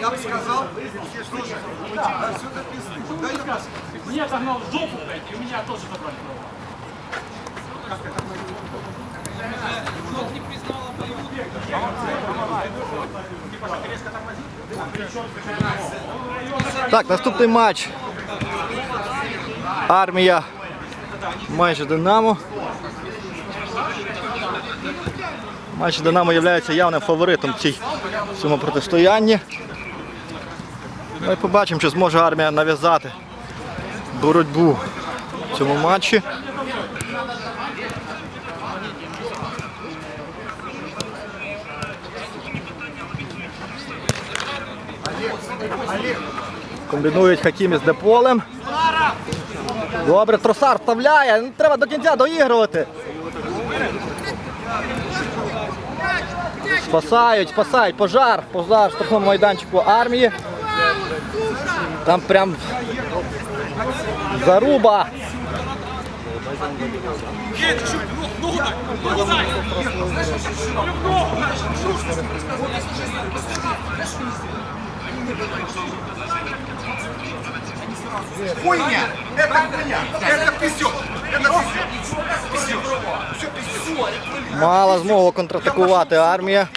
Я бы сказал, слушай, да, все до пизды. Дай я пос- Мне загнал в жопу, блядь, и у меня тоже забрали. Так, наступний матч. Армія майже Динамо. Матч Динамо є явним фаворитом в цьому протистоянні. Ми побачимо, чи зможе армія нав'язати боротьбу в цьому матчі. Комбінують Хакімі з Деполем. Добре, тросар вставляє. Треба до кінця доігрувати. Спасають, спасають. Пожар. Пожар в штрафному майданчику армії. Там прям заруба. Хуйня! Это хуйня! Это пиздец! Это пиздец! Все пиздец! Мала змогла контратакувати армія.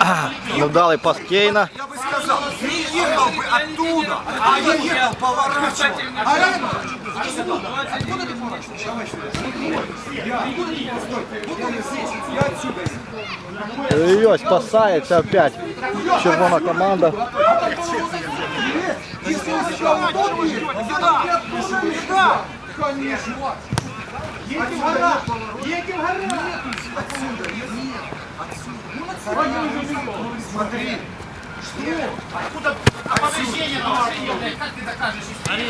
А, Невдалий пас Кейна. Я бы сказал, не ехал бы оттуда, а я ехал поворачивал. А. Откуда ты поворачиваешь? Я отсюда. Ой, спасається опять. Червона команда. Если у тебя удобно, сюда! Сюда! Конечно! Едем гора! Едем гора! Отсюда! Нет! Отсюда! Смотри!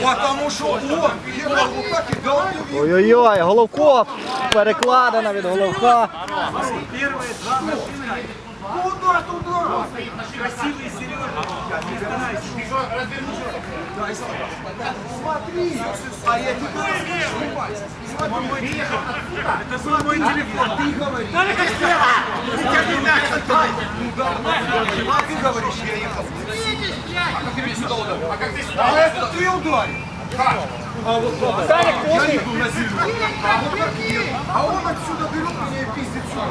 Потому что он и дал Ой-ой-ой, головко перекладена від Головка. Куда туда? Смотри, а я тебе расскажу. Смотри, это свой мой телефон, ты говоришь. Я не мяч отдай. А ты говоришь, я ехал. А как ты меня сюда ударил? А как ты сюда? А это ты ударил. А вот я не был на зеленом. А вот так нет. А он отсюда берет меня и пиздит сюда.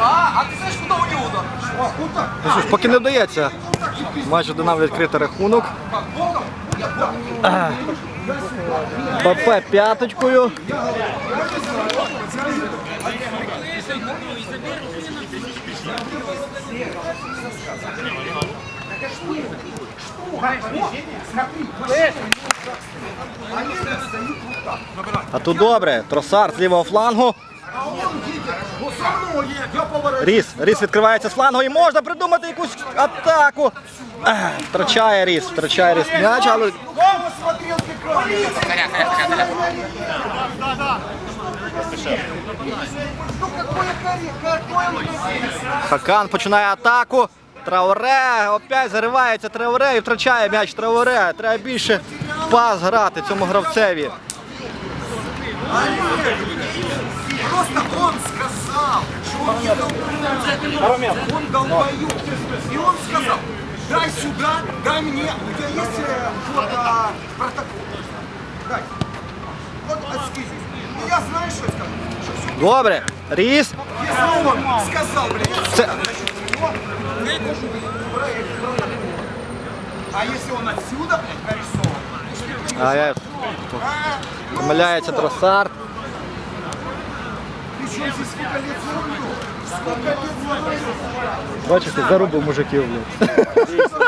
А, а ты знаешь, куда у него удар? А, вот так. Ну що ж, поки не вдається. Майже Динамо відкрити рахунок. БП п'яточкою. А тут добре. Тросар з лівого флангу. Ріс. Ріс відкривається з флангу і можна придумати якусь атаку. Втрачає Ріс, втрачає Ріс м'яч, але. Хакан починає атаку. Трауре опять заривається Трауре і втрачає м'яч Трауре. Треба більше пас грати цьому гравцеві. Просто он сказал, что он не долбоёб. Он долбоёб. И он сказал, дай сюда, дай мне. У тебя есть э, фото протокол? Дай. Вот отскинь. И я знаю, что всё. Добре. Ріс. Если он сказал, блядь, Це... а если он отсюда, блядь, нарисован? А, я... А, Помиляється Тросар. Бачите, зарубив мужиків. блядь.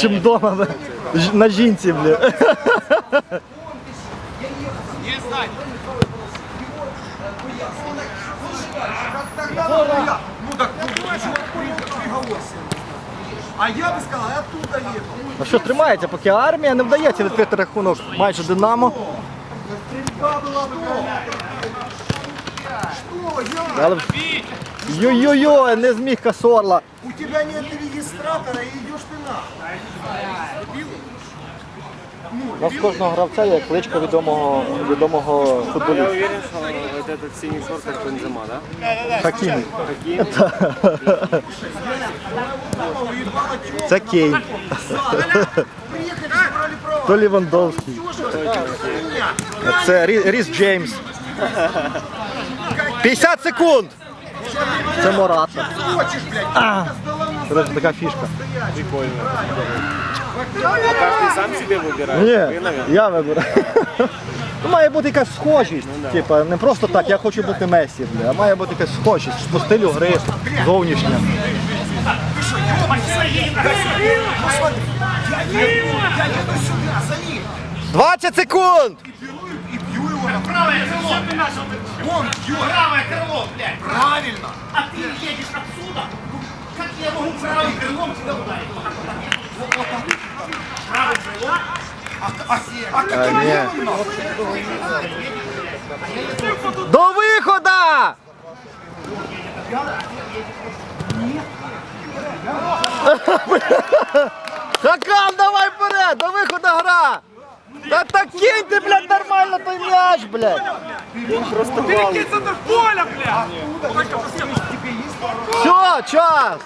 Чим вдома бля. Ж- на жінці, бля. Тогда нахуя? А я бы сказал, я оттуда ехал. Ну що, тримається, поки армія не вдається відкрити рахунок майже Динамо. Стрельба была дома. Что, я? Але... Йо-йо-йо, не зміг Касорла. У тебя нет регистратора и идешь ты нахуй. У нас кожного гравця є кличка відомого, відомого Я футболіста. уверен, что вот этот синий шорт как Бензема, да? Хакімі. Какие? Це Кейн. То Лівандовський. Це Рі- Ріс Джеймс. 50 секунд! Це Мората. А, речі, така фішка. Прикольно. Каждый сам себе выбирает. Ні, Вы, наверное. я вибираю. Ну, Має бути якась схожість. Типа, не просто так, я хочу бути Месі, бля, а має бути якась схожість по стилю гри, зовнішня. Я еду сюда, за ним. 20 секунд! И бью его на Правое крыло, ты начал. Он бьет. Правое крыло, блядь. Правильно. А ты едешь отсюда? Ну, Как я могу правым крылом тебя ударить? До виходу! Хакан, давай вперед! До виходу гра! Та так кинь ти, блядь, нормально той м'яч, блядь! Перекинь центр поля, блядь! Все, час!